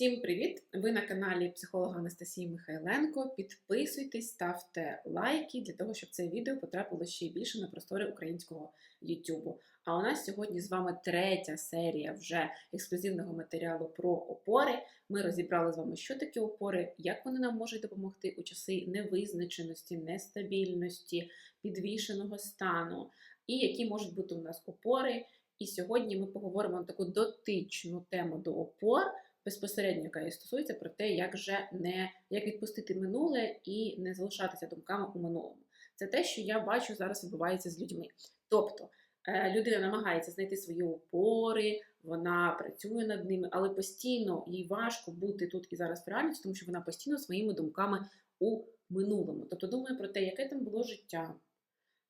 Всім привіт! Ви на каналі психолога Анастасії Михайленко. Підписуйтесь, ставте лайки для того, щоб це відео потрапило ще більше на простори українського YouTube. А у нас сьогодні з вами третя серія вже ексклюзивного матеріалу про опори. Ми розібрали з вами, що таке опори, як вони нам можуть допомогти у часи невизначеності, нестабільності, підвішеного стану, і які можуть бути у нас опори. І сьогодні ми поговоримо на таку дотичну тему до опор безпосередньо, яка і стосується про те, як же не як відпустити минуле і не залишатися думками у минулому. Це те, що я бачу зараз відбувається з людьми. Тобто е, людина намагається знайти свої опори, вона працює над ними, але постійно їй важко бути тут і зараз в реальності, тому що вона постійно своїми думками у минулому. Тобто думає про те, яке там було життя,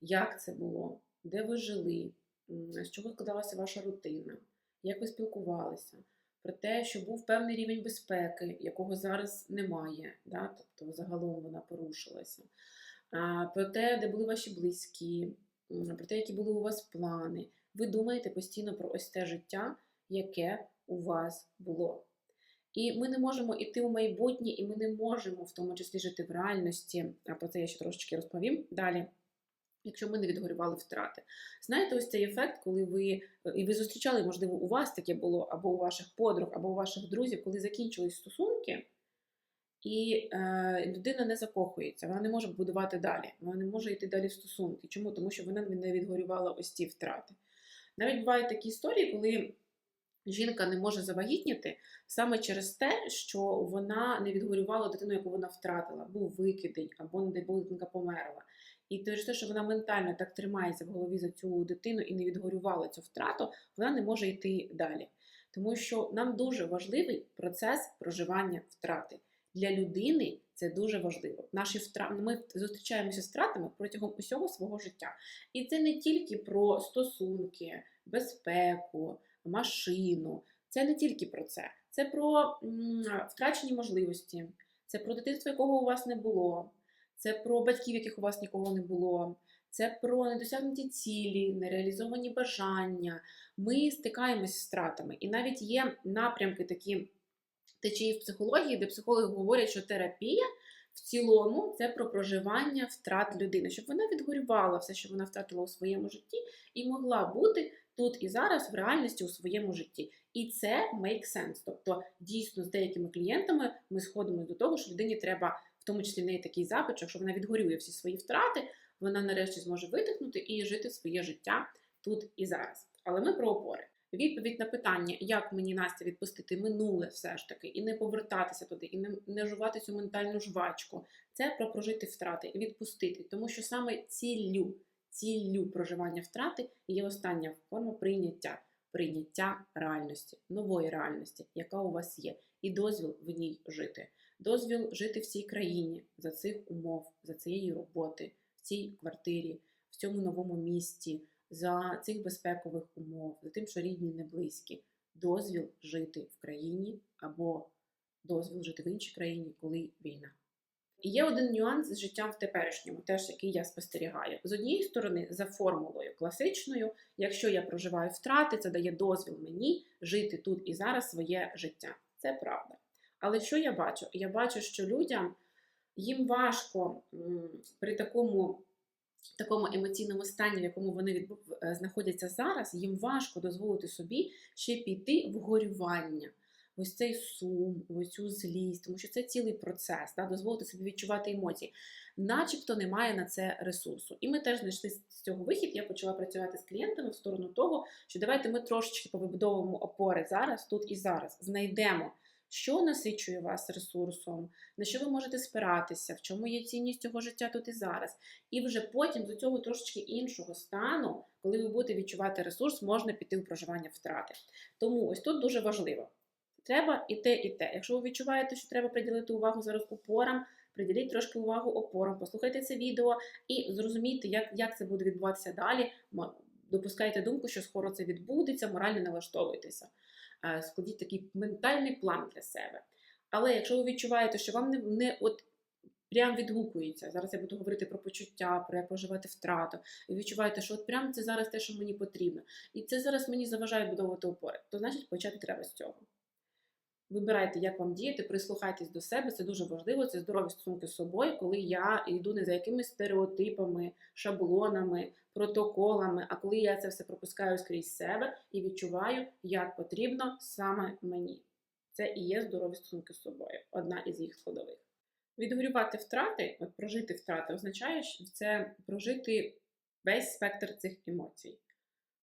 як це було, де ви жили, з чого складалася ваша рутина, як ви спілкувалися про те, що був певний рівень безпеки, якого зараз немає, да? тобто загалом вона порушилася, про те, де були ваші близькі, про те, які були у вас плани. Ви думаєте постійно про ось те життя, яке у вас було. І ми не можемо йти у майбутнє, і ми не можемо в тому числі жити в реальності. А про це я ще трошечки розповім далі якщо ми не відгорювали втрати. Знаєте, ось цей ефект, коли ви і ви зустрічали, можливо, у вас таке було, або у ваших подруг, або у ваших друзів, коли закінчились стосунки, і е, людина не закохується, вона не може будувати далі, вона не може йти далі в стосунки. Чому? Тому що вона не відгорювала ось ці втрати. Навіть бувають такі історії, коли. Жінка не може завагітніти саме через те, що вона не відгорювала дитину, яку вона втратила, був викидень, або не дитинка померла. І через те, що вона ментально так тримається в голові за цю дитину і не відгорювала цю втрату, вона не може йти далі. Тому що нам дуже важливий процес проживання втрати. Для людини це дуже важливо. Наші втрати ми зустрічаємося з втратами протягом усього свого життя. І це не тільки про стосунки, безпеку, машину. Це не тільки про це. Це про втрачені можливості, це про дитинство, якого у вас не було це про батьків, яких у вас нікого не було, це про недосягнуті цілі, нереалізовані бажання. Ми стикаємось з втратами. І навіть є напрямки такі течії в психології, де психологи говорять, що терапія. В цілому це про проживання втрат людини, щоб вона відгорювала все, що вона втратила у своєму житті, і могла бути тут і зараз в реальності у своєму житті. І це make sense. Тобто, дійсно, з деякими клієнтами ми сходимо до того, що людині треба тому числі в неї такий запит, що якщо вона відгорює всі свої втрати, вона нарешті зможе видихнути і жити своє життя тут і зараз. Але ми про опори. Відповідь на питання, як мені Настя відпустити минуле все ж таки, і не повертатися туди, і не, не жувати цю ментальну жвачку, це про прожити втрати і відпустити. Тому що саме ціллю, ціллю проживання втрати є остання форма прийняття, прийняття реальності, нової реальності, яка у вас є, і дозвіл в ній жити дозвіл жити в цій країні за цих умов, за цієї роботи, в цій квартирі, в цьому новому місті, за цих безпекових умов, за тим, що рідні не близькі, дозвіл жити в країні або дозвіл жити в іншій країні, коли війна. І є один нюанс з життям в теперішньому, теж який я спостерігаю. З однієї сторони, за формулою класичною, якщо я проживаю втрати, це дає дозвіл мені жити тут і зараз своє життя. Це правда. Але що я бачу? Я бачу, що людям їм важко при такому такому емоційному стані, в якому вони е, знаходяться зараз, їм важко дозволити собі ще піти в горювання. Ось цей сум, ось цю злість, тому що це цілий процес, да, дозволити собі відчувати емоції, начебто немає на це ресурсу. І ми теж знайшли з цього вихід. Я почала працювати з клієнтами в сторону того, що давайте ми трошечки повибудовуємо опори зараз, тут і зараз, знайдемо що насичує вас ресурсом, на що ви можете спиратися, в чому є цінність цього життя тут і зараз. І вже потім до цього трошечки іншого стану, коли ви будете відчувати ресурс, можна піти у проживання втрати. Тому ось тут дуже важливо. Треба і те, і те. Якщо ви відчуваєте, що треба приділити увагу зараз опорам, приділіть трошки увагу опорам, послухайте це відео і зрозумійте, як як це буде відбуватися далі. Допускайте думку, що скоро це відбудеться, морально налаштовуйтеся. Е, складіть такий ментальний план для себе. Але якщо ви відчуваєте, що вам не не от прям відгукується, зараз я буду говорити про почуття, про як проживати втрату, і відчуваєте, що от прям це зараз те, що мені потрібно, і це зараз мені заважає будувати опори, то значить почати треба з цього. Вибирайте, як вам діяти, прислухайтесь до себе, це дуже важливо. Це здорові стосунки з собою, коли я йду не за якимись стереотипами, шаблонами, протоколами, а коли я це все пропускаю скрізь себе і відчуваю, як потрібно саме мені. Це і є здорові стосунки з собою, одна із їх складових. Відгорювати втрати, от прожити втрати, означає, що це прожити весь спектр цих емоцій.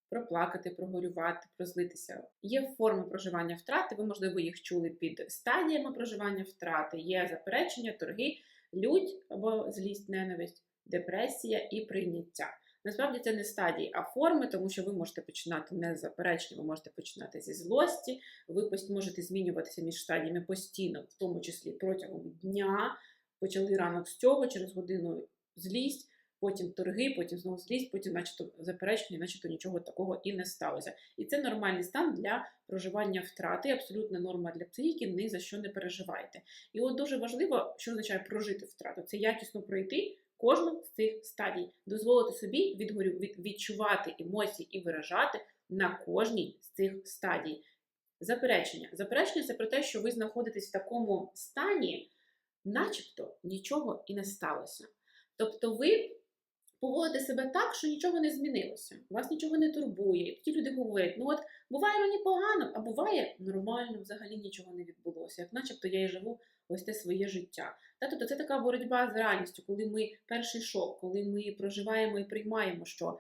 Проплакати, прогорювати, прозлитися. Є форми проживання втрати, ви, можливо, їх чули під стадіями проживання втрати, є заперечення, торги, лють або злість, ненависть, депресія і прийняття. Насправді це не стадії, а форми, тому що ви можете починати не з заперечення, ви можете починати зі злості, ви можете змінюватися між стадіями постійно, в тому числі протягом дня. Почали ранок з цього, через годину злість, потім торги, потім знову злість, потім, начебто, заперечення, начебто нічого такого і не сталося. І це нормальний стан для проживання втрати, абсолютна норма для психіки, ні за що не переживайте. І от дуже важливо, що означає прожити втрату. Це якісно пройти кожну з цих стадій, дозволити собі відгорю, від, відчувати емоції і виражати на кожній з цих стадій. Заперечення. Заперечення це про те, що ви знаходитесь в такому стані, начебто нічого і не сталося. Тобто ви поводите себе так, що нічого не змінилося, вас нічого не турбує. І тоді люди говорять: ну от буває мені погано, а буває нормально, взагалі нічого не відбулося, як начебто я і живу ось те своє життя. Та, тобто це така боротьба з реальністю, коли ми перший шок, коли ми проживаємо і приймаємо, що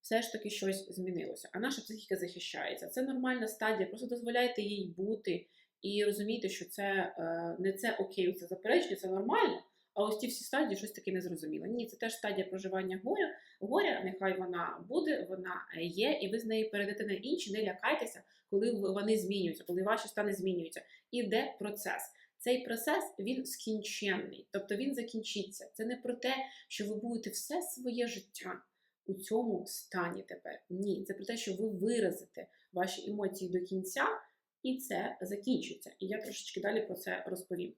все ж таки щось змінилося. А наша психіка захищається. Це нормальна стадія, просто дозволяйте їй бути і розумійте, що це е, не це окей, це заперечення, це нормально. А ось ті всі стадії щось таке незрозуміло. Ні, це теж стадія проживання горя. Горя, нехай вона буде, вона є, і ви з неї перейдете на інші. Не лякайтеся, коли вони змінюються, коли ваші стани змінюються. Іде процес. Цей процес він скінченний, тобто він закінчиться. Це не про те, що ви будете все своє життя у цьому стані тепер. Ні, це про те, що ви виразите ваші емоції до кінця, і це закінчиться. І я трошечки далі про це розповім.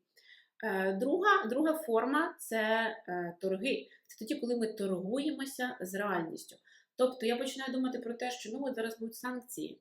Е, Друга, друга форма це е, торги. Це тоді, коли ми торгуємося з реальністю. Тобто я починаю думати про те, що ну от зараз будуть санкції,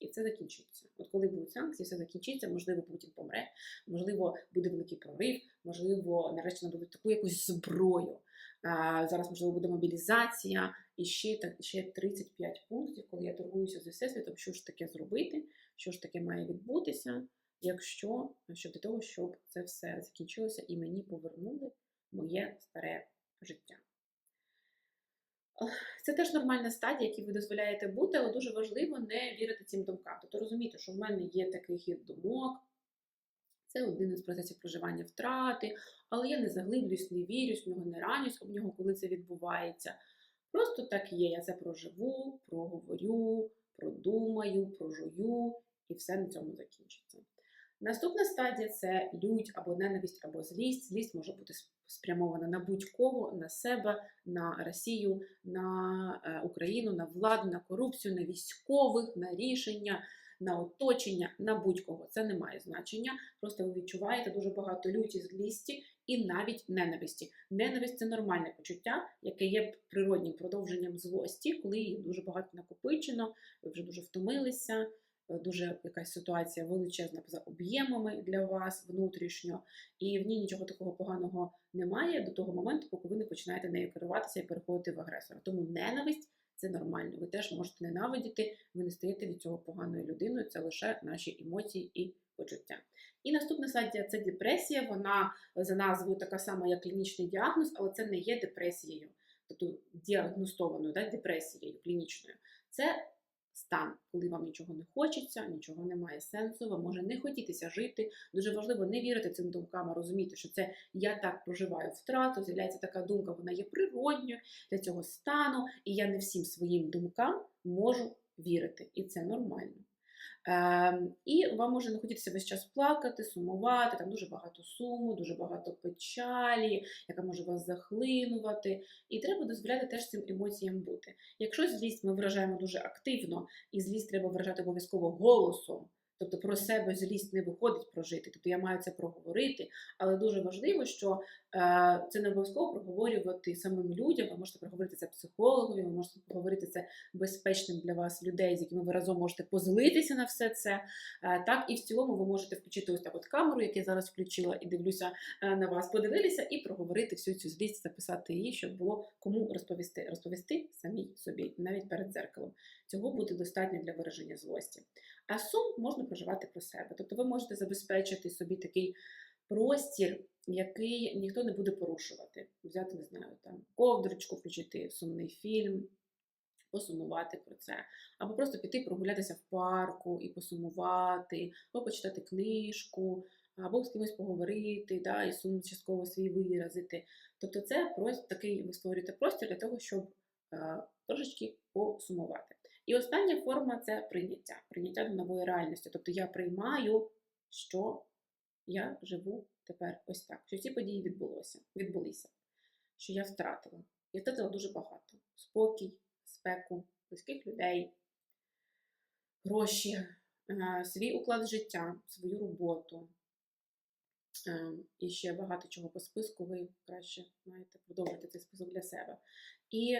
і це закінчиться. От коли будуть санкції, все закінчиться, можливо, Путін помре, можливо, буде великий прорив, можливо, нарешті нададуть таку якусь зброю. А, зараз, можливо, буде мобілізація, і ще, так, ще 35 пунктів, коли я торгуюся з всесвітом, що ж таке зробити, що ж таке має відбутися, якщо щодо того, щоб це все закінчилося і мені повернули моє старе життя. Це теж нормальна стадія, які ви дозволяєте бути, але дуже важливо не вірити цим думкам. Тобто розуміти, що в мене є такий хід думок, це один із процесів проживання втрати, але я не заглиблююсь, не вірюсь, в нього не ранюсь об нього, коли це відбувається. Просто так є. Я це проживу, проговорю, продумаю, прожую, і все на цьому закінчиться. Наступна стадія це лють або ненависть, або злість. Злість може бути спрямована на будь-кого, на себе, на Росію, на е, Україну, на владу, на корупцію, на військових, на рішення, на оточення, на будь-кого. Це не має значення. Просто ви відчуваєте дуже багато люті, злісті і навіть ненависті. Ненависть це нормальне почуття, яке є природнім продовженням злості, коли її дуже багато накопичено, ви вже дуже втомилися. Дуже якась ситуація величезна за об'ємами для вас внутрішньо, і в ній нічого такого поганого немає до того моменту, поки ви не починаєте нею керуватися і переходити в агресора. Тому ненависть це нормально. Ви теж можете ненавидіти, ви не стаєте від цього поганою людиною, це лише наші емоції і почуття. І наступна стадія це депресія. Вона за назвою така сама, як клінічний діагноз, але це не є депресією, тобто діагностованою да, депресією клінічною. Це стан, коли вам нічого не хочеться, нічого немає сенсу, вам може не хотітися жити. Дуже важливо не вірити цим думкам, а розуміти, що це я так проживаю втрату. З'являється така думка, вона є природньою для цього стану, і я не всім своїм думкам можу вірити, і це нормально. Е, і вам може не хотітися весь час плакати, сумувати, там дуже багато суму, дуже багато печалі, яка може вас захлинувати. І треба дозволяти теж цим емоціям бути. Якщо злість ми виражаємо дуже активно, і злість треба виражати обов'язково голосом, Тобто про себе злість не виходить прожити. Тобто я маю це проговорити, але дуже важливо, що це не обов'язково проговорювати самим людям. Ви можете проговорити це психологові, ви можете проговорити це безпечним для вас людей, з якими ви разом можете позлитися на все це. Е, так і в цілому ви можете включити ось так от камеру, яку я зараз включила, і дивлюся е, на вас, подивитися і проговорити всю цю злість, записати її, щоб було кому розповісти, розповісти самій собі, навіть перед дзеркалом. Цього буде достатньо для вираження злості. А сум можна проживати про себе. Тобто ви можете забезпечити собі такий простір, який ніхто не буде порушувати. Взяти, не знаю, там ковдрочку, включити сумний фільм, посумувати про це. Або просто піти прогулятися в парку і посумувати, або почитати книжку, або з кимось поговорити, да, і сум частково свій виразити. Тобто, це просто такий ви створюєте простір для того, щоб е, трошечки посумувати. І остання форма це прийняття, прийняття до нової реальності. Тобто я приймаю, що я живу тепер ось так, що ці події відбулося, відбулися, що я втратила. Я втратила дуже багато: спокій, спеку, близьких людей, гроші, е, свій уклад життя, свою роботу. Е, І ще багато чого по списку, ви краще маєте продовжити цей список для себе. І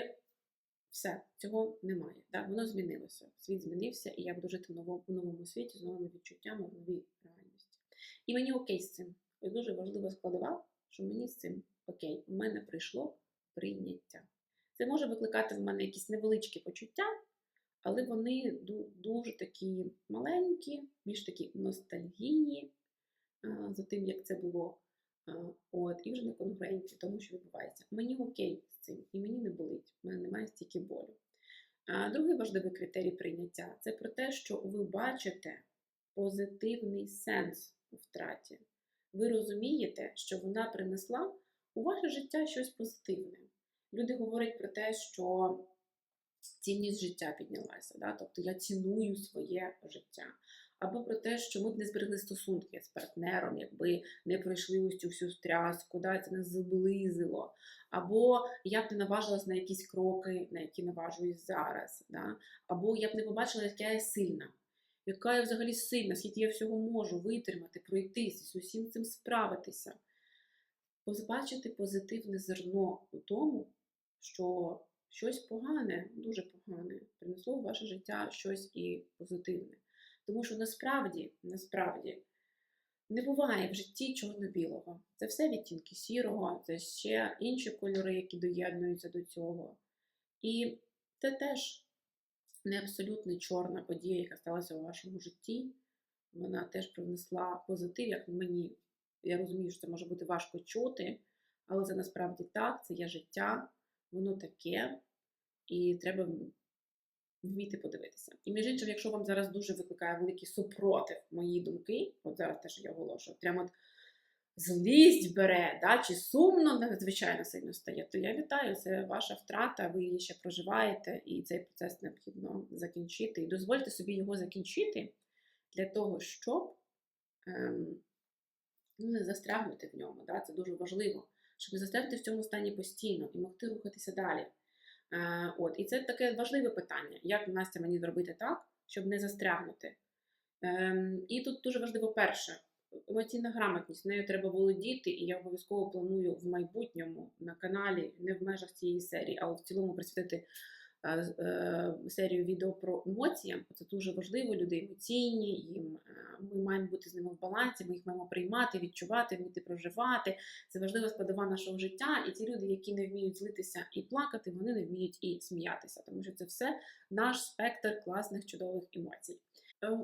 все, цього немає. Так? Воно змінилося. Світ змінився, і я буду жити в новому, в новому світі з новими відчуттями, в новій реальності. І мені окей з цим. І дуже важлива складова, що мені з цим окей. У мене прийшло прийняття. Це може викликати в мене якісь невеличкі почуття, але вони дуже такі маленькі, більш такі ностальгійні за тим, як це було. От, і вже не конгруентні тому, що відбувається. Мені окей з цим, і мені не болить, в мене немає стільки болю. А другий важливий критерій прийняття це про те, що ви бачите позитивний сенс у втраті. Ви розумієте, що вона принесла у ваше життя щось позитивне. Люди говорять про те, що цінність життя піднялася, да? тобто я ціную своє життя. Або про те, що ми б не зберегли стосунки з партнером, якби не пройшли ось цю всю стряску, да? це нас зблизило. Або я б не наважилась на якісь кроки, на які наважуюсь зараз. Да? Або я б не побачила, яка я сильна, яка я взагалі сильна, скільки я всього можу витримати, пройтися, з усім цим справитися. Побачити позитивне зерно у тому, що щось погане, дуже погане, принесло в ваше життя щось і позитивне. Тому що насправді, насправді, не буває в житті чорно-білого. Це все відтінки сірого, це ще інші кольори, які доєднуються до цього. І це теж не абсолютно чорна подія, яка сталася у вашому житті. Вона теж принесла позитив, як мені. Я розумію, що це може бути важко чути, але це насправді так, це є життя, воно таке, і треба вміти подивитися. І між іншим, якщо вам зараз дуже викликає великий супротив мої думки, от зараз те, що я оголошую, прямо от злість бере, да, чи сумно надзвичайно сильно стає, то я вітаю, це ваша втрата, ви її ще проживаєте, і цей процес необхідно закінчити. І дозвольте собі його закінчити для того, щоб ем, ну, не застрягнути в ньому. Да? Це дуже важливо, щоб не застрягнути в цьому стані постійно і могти рухатися далі. Е, от, І це таке важливе питання, як Настя мені зробити так, щоб не застрягнути. Ем, і тут дуже важливо перше, емоційна грамотність, нею треба володіти, і я обов'язково планую в майбутньому на каналі, не в межах цієї серії, а в цілому присвятити е, е, серію відео про емоції. Це дуже важливо. Люди емоційні, їм е, ми маємо бути з ними в балансі, ми їх маємо приймати, відчувати, вміти проживати. Це важлива складова нашого життя. І ті люди, які не вміють злитися і плакати, вони не вміють і сміятися, тому що це все наш спектр класних чудових емоцій.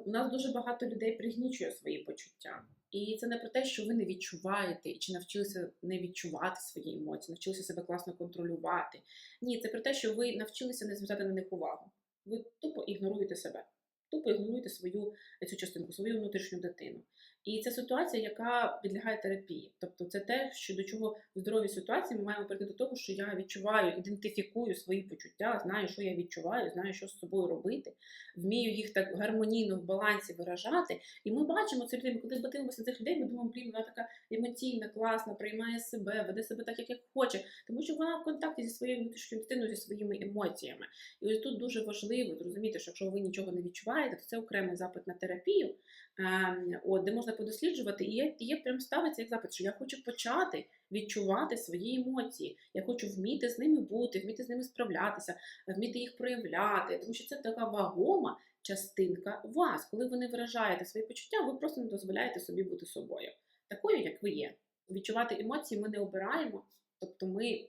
У нас дуже багато людей пригнічує свої почуття. І це не про те, що ви не відчуваєте чи навчилися не відчувати свої емоції, навчилися себе класно контролювати. Ні, це про те, що ви навчилися не звертати на них увагу. Ви тупо ігноруєте себе, тупо ігноруєте свою цю частинку, свою внутрішню дитину. І це ситуація, яка підлягає терапії. Тобто, це те, що до чого в здоровій ситуації ми маємо прийти до того, що я відчуваю, ідентифікую свої почуття, знаю, що я відчуваю, знаю, що з собою робити, вмію їх так гармонійно в балансі виражати. І ми бачимо це людей. Коли ми дивимося цих людей, ми думаємо, блін, вона така емоційна, класна, приймає себе, веде себе так, як хоче, тому що вона в контакті зі своєю внутрішньою дитиною, зі своїми емоціями. І ось тут дуже важливо зрозуміти, що якщо ви нічого не відчуваєте, то це окремий запит на терапію. Ем, от, де можна подосліджувати, і є, є прям ставиться як запит, що я хочу почати відчувати свої емоції. Я хочу вміти з ними бути, вміти з ними справлятися, вміти їх проявляти, тому що це така вагома частинка вас. Коли ви не виражаєте свої почуття, ви просто не дозволяєте собі бути собою, такою, як ви є. Відчувати емоції ми не обираємо, тобто ми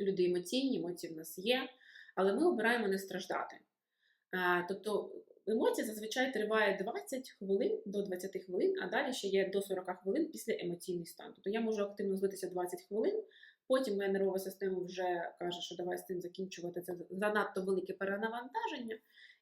люди емоційні, емоції в нас є, але ми обираємо не страждати. Тобто емоція зазвичай триває 20 хвилин до 20 хвилин, а далі ще є до 40 хвилин після емоційний стан. Тобто я можу активно злитися 20 хвилин, потім моя нервова система вже каже, що давай з цим закінчувати це занадто велике перенавантаження,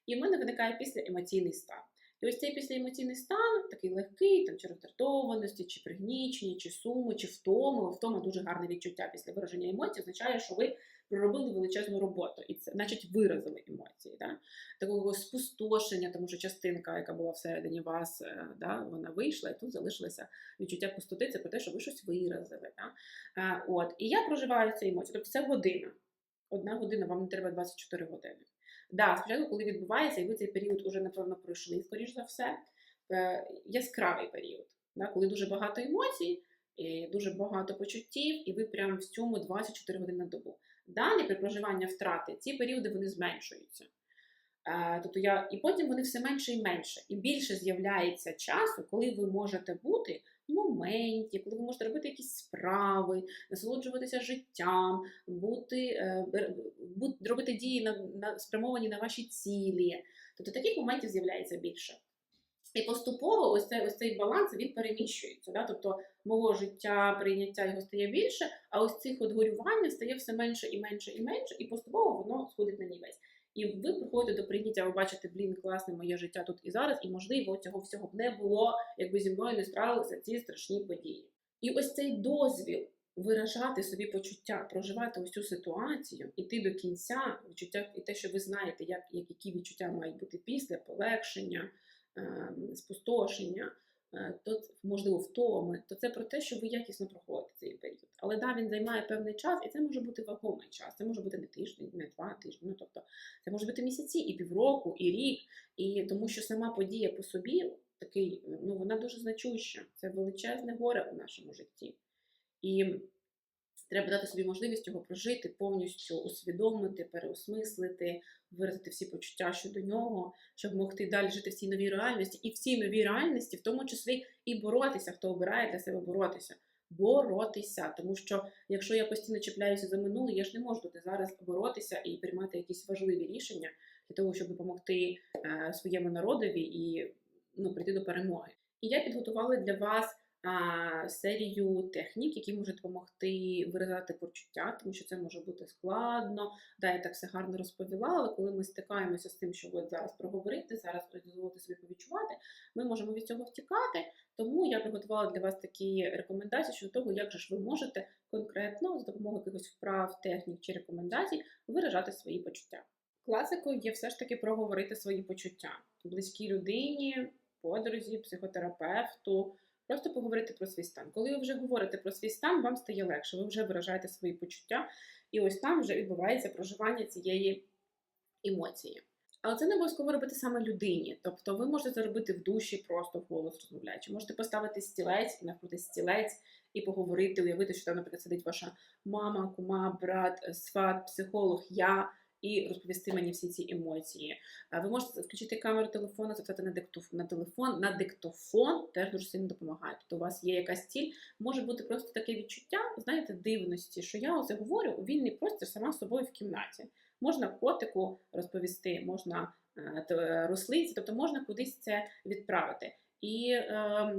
і в мене виникає після емоційний стан. І ось цей післяемоційний стан, такий легкий, там чи роздратованості, чи пригнічення, чи суми, чи втоми. Втома дуже гарне відчуття після вираження емоцій, означає, що ви проробили величезну роботу, і це значить виразили емоції. Да? Такого спустошення, тому що частинка, яка була всередині вас, е, да, вона вийшла, і тут залишилося відчуття пустоти, це про те, що ви щось виразили. Да? Е, От. І я проживаю ці емоції. Тобто це година. Одна година, вам не треба 24 години. Да, спочатку, коли відбувається, і ви цей період уже, напевно, пройшли, скоріш за все, е, яскравий період, да, коли дуже багато емоцій, дуже багато почуттів, і ви прямо в цьому 24 години на добу. Далі, при проживанні втрати, ці періоди вони зменшуються. Е, Тобто я, і потім вони все менше і менше. І більше з'являється часу, коли ви можете бути в моменті, коли ви можете робити якісь справи, насолоджуватися життям, бути, е, робити дії на, на, спрямовані на ваші цілі. Тобто таких моментів з'являється більше. І поступово ось цей, ось цей баланс він переміщується. Да? Тобто мого життя, прийняття його стає більше, а ось цих от горювання стає все менше і менше і менше, і поступово воно сходить на нівець. І ви приходите до прийняття, ви бачите, блін, класне моє життя тут і зараз, і можливо цього всього б не було, якби зі мною не справилися ці страшні події. І ось цей дозвіл виражати собі почуття, проживати ось цю ситуацію, іти до кінця, відчуття і те, що ви знаєте, як, як які відчуття мають бути після полегшення, спустошення, е, то можливо втоми, то це про те, що ви якісно проходите цей період. Але да, він займає певний час, і це може бути вагомий час. Це може бути не тиждень, не два тижні. Ну тобто це може бути місяці, і півроку, і рік, і тому що сама подія по собі такий, ну вона дуже значуща. Це величезне горе у нашому житті. І треба дати собі можливість його прожити, повністю усвідомити, переосмислити, виразити всі почуття щодо нього, щоб могти далі жити в цій новій реальності, і в цій новій реальності, в тому числі і боротися, хто обирає для себе боротися. Боротися, тому що якщо я постійно чіпляюся за минуле, я ж не можу тут зараз боротися і приймати якісь важливі рішення для того, щоб допомогти е, своєму народові і ну, прийти до перемоги. І я підготувала для вас серію технік, які можуть допомогти виражати почуття, тому що це може бути складно. Да, я так все гарно розповіла, але коли ми стикаємося з тим, що зараз проговорити, зараз дозволити собі повідчувати, ми можемо від цього втікати. Тому я приготувала для вас такі рекомендації щодо того, як же ж ви можете конкретно з допомогою якихось вправ, технік чи рекомендацій виражати свої почуття. Класикою є все ж таки проговорити свої почуття близькій людині, подрузі, психотерапевту. Просто поговорити про свій стан. Коли ви вже говорите про свій стан, вам стає легше, ви вже виражаєте свої почуття, і ось там вже відбувається проживання цієї емоції. Але це не обов'язково робити саме людині. Тобто ви можете це робити в душі, просто в голос розмовляючи. Можете поставити стілець, навпроти стілець і поговорити, уявити, що там, наприклад, сидить ваша мама, кума, брат, сват, психолог, я. І розповісти мені всі ці емоції. Ви можете включити камеру телефону, записати на диктофон, на телефон, на диктофон теж дуже сильно допомагає. Тобто у вас є якась ціль, може бути просто таке відчуття, знаєте, дивності, що я оце говорю у вільний простір сама собою в кімнаті. Можна котику розповісти, можна е, рослинці, тобто можна кудись це відправити. І е,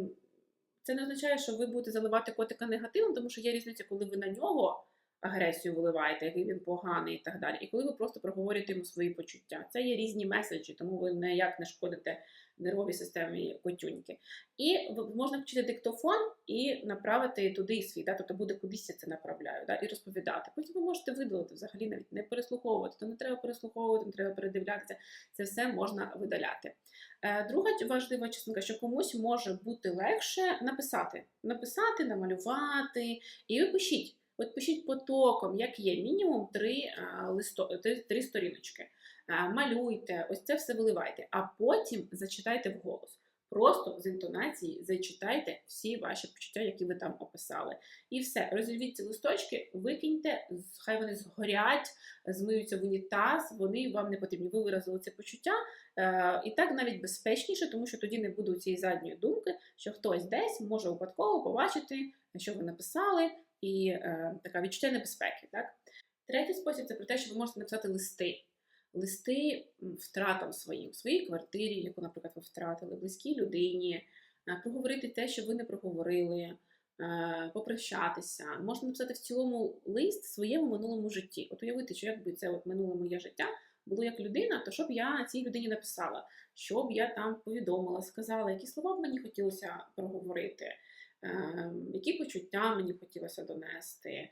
це не означає, що ви будете заливати котика негативом, тому що є різниця, коли ви на нього агресію виливаєте, який він поганий і так далі. І коли ви просто проговорюєте йому свої почуття. Це є різні меседжі, тому ви ніяк не шкодите нервовій системі котюньки. І можна включити диктофон і направити туди свій, да? тобто буде кудись я це направляю, да? і розповідати. Потім ви можете видалити взагалі навіть не переслуховувати, то не треба переслуховувати, не треба передивлятися. Це все можна видаляти. Е, Друга важлива частинка, що комусь може бути легше написати, написати, намалювати, і ви пишіть. От пишіть потоком, як є, мінімум три, листо, три, сторіночки. Малюйте, ось це все виливайте, а потім зачитайте вголос. Просто з інтонації зачитайте всі ваші почуття, які ви там описали. І все, розірвіть ці листочки, викиньте, хай вони згорять, змиються в унітаз, вони вам не потрібні. Ви виразили це почуття. Е, і так навіть безпечніше, тому що тоді не буде цієї задньої думки, що хтось десь може випадково побачити, що ви написали, і е, така відчуття небезпеки. Так? Третій спосіб це про те, що ви можете написати листи. Листи втратам своїм, своїй квартирі, яку, наприклад, ви втратили, близькій людині, е, проговорити те, що ви не проговорили, е, попрощатися. Можна написати в цілому лист своєму минулому житті. От уявити, що якби це от минуле моє життя було як людина, то щоб я цій людині написала, що б я там повідомила, сказала, які слова б мені хотілося проговорити, які почуття мені хотілося донести.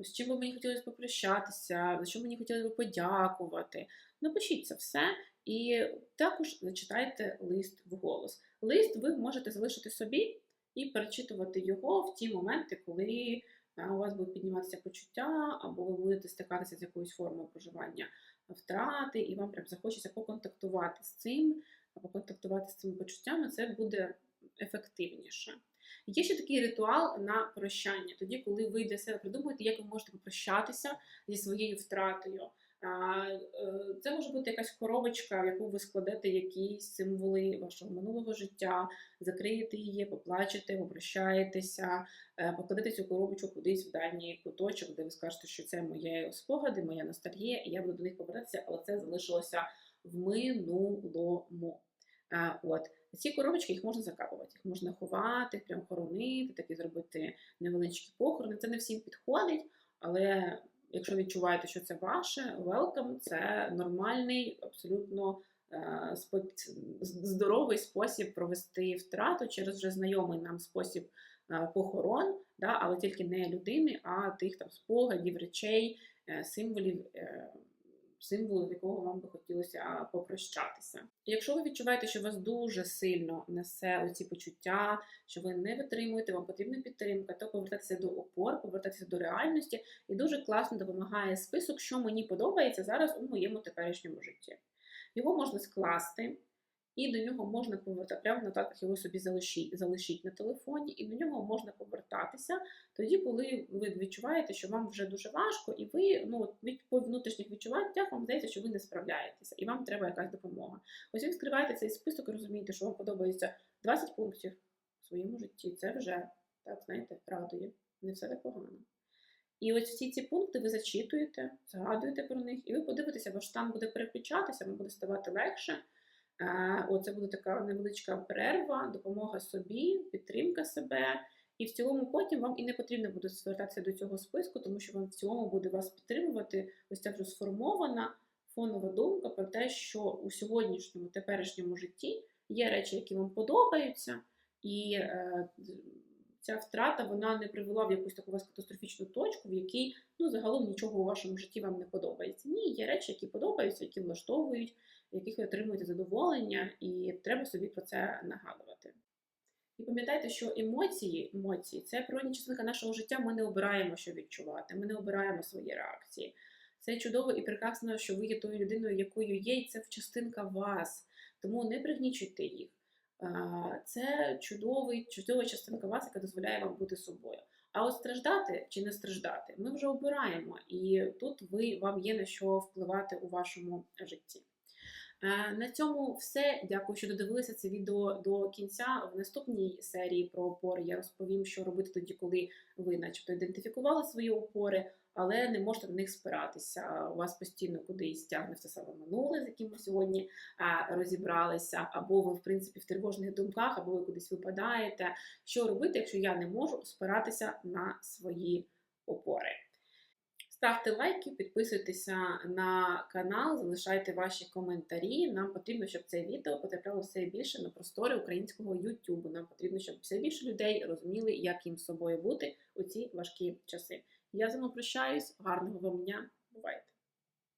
З чим би мені хотілося попрощатися, за що мені хотілося б подякувати. Напишіть це все і також зачитайте лист вголос. Лист ви можете залишити собі і перечитувати його в ті моменти, коли у вас будуть підніматися почуття, або ви будете стикатися з якоюсь формою проживання втрати, і вам прям захочеться поконтактувати з цим, поконтактувати з цими почуттями, це буде ефективніше. Є ще такий ритуал на прощання, тоді, коли ви для себе придумуєте, як ви можете попрощатися зі своєю втратою. Е, це може бути якась коробочка, в яку ви складете якісь символи вашого минулого життя, закриєте її, поплачете, попрощаєтеся, е, покладете цю коробочку кудись в дальній куточок, де ви скажете, що це мої спогади, моя ностальгія, і я буду до них повертатися, але це залишилося в минулому. От ці коробочки їх можна закапувати, їх можна ховати, прям хоронити, такі зробити невеличкі похорони. Це не всім підходить, але якщо відчуваєте, що це ваше, welcome, це нормальний, абсолютно е, здоровий спосіб провести втрату через вже знайомий нам спосіб е, похорон, але тільки не людини, а тих там спогадів, речей, е, символів символу, з якого вам би хотілося попрощатися. Якщо ви відчуваєте, що вас дуже сильно несе оці почуття, що ви не витримуєте, вам потрібна підтримка, то повертатися до опор, повертатися до реальності, і дуже класно допомагає список, що мені подобається зараз у моєму теперішньому житті. Його можна скласти і до нього можна повертати, прямо в нотатках його собі залишіть, залишіть на телефоні, і до нього можна повертатися тоді, коли ви відчуваєте, що вам вже дуже важко, і ви ну, від по внутрішніх відчуваннях вам здається, що ви не справляєтеся, і вам треба якась допомога. Ось ви відкриваєте цей список і розумієте, що вам подобається 20 пунктів в своєму житті. Це вже, так, знаєте, радує. Не все так погано. І ось всі ці пункти ви зачитуєте, згадуєте про них, і ви подивитеся, ваш стан буде переключатися, вам буде ставати легше. Оце буде така невеличка перерва, допомога собі, підтримка себе. І в цілому потім вам і не потрібно буде звертатися до цього списку, тому що вам в цілому буде вас підтримувати ось ця вже сформована фонова думка про те, що у сьогоднішньому теперішньому житті є речі, які вам подобаються, і е, ця втрата вона не привела в якусь таку вас катастрофічну точку, в якій ну, загалом нічого у вашому житті вам не подобається. Ні, є речі, які подобаються, які влаштовують яких ви отримуєте задоволення, і треба собі про це нагадувати. І пам'ятайте, що емоції емоції це природна частинка нашого життя. Ми не обираємо, що відчувати, ми не обираємо свої реакції. Це чудово і прекрасно, що ви є тою людиною, якою є, і це частинка вас. Тому не пригнічуйте їх. Це чудовий, чудова частинка вас, яка дозволяє вам бути собою. А от страждати чи не страждати, ми вже обираємо, і тут ви вам є на що впливати у вашому житті. Е, на цьому все. Дякую, що додивилися це відео до кінця. В наступній серії про опори я розповім, що робити тоді, коли ви, начебто, ідентифікували свої опори, але не можете на них спиратися. У вас постійно кудись тягне все саме минуле, з яким ми сьогодні розібралися, або ви, в принципі, в тривожних думках, або ви кудись випадаєте. Що робити, якщо я не можу спиратися на свої опори? Ставте лайки, підписуйтеся на канал, залишайте ваші коментарі. Нам потрібно, щоб це відео потрапляло все більше на простори українського YouTube. Нам потрібно, щоб все більше людей розуміли, як їм з собою бути у ці важкі часи. Я з вами прощаюсь, гарного вам дня, бувайте!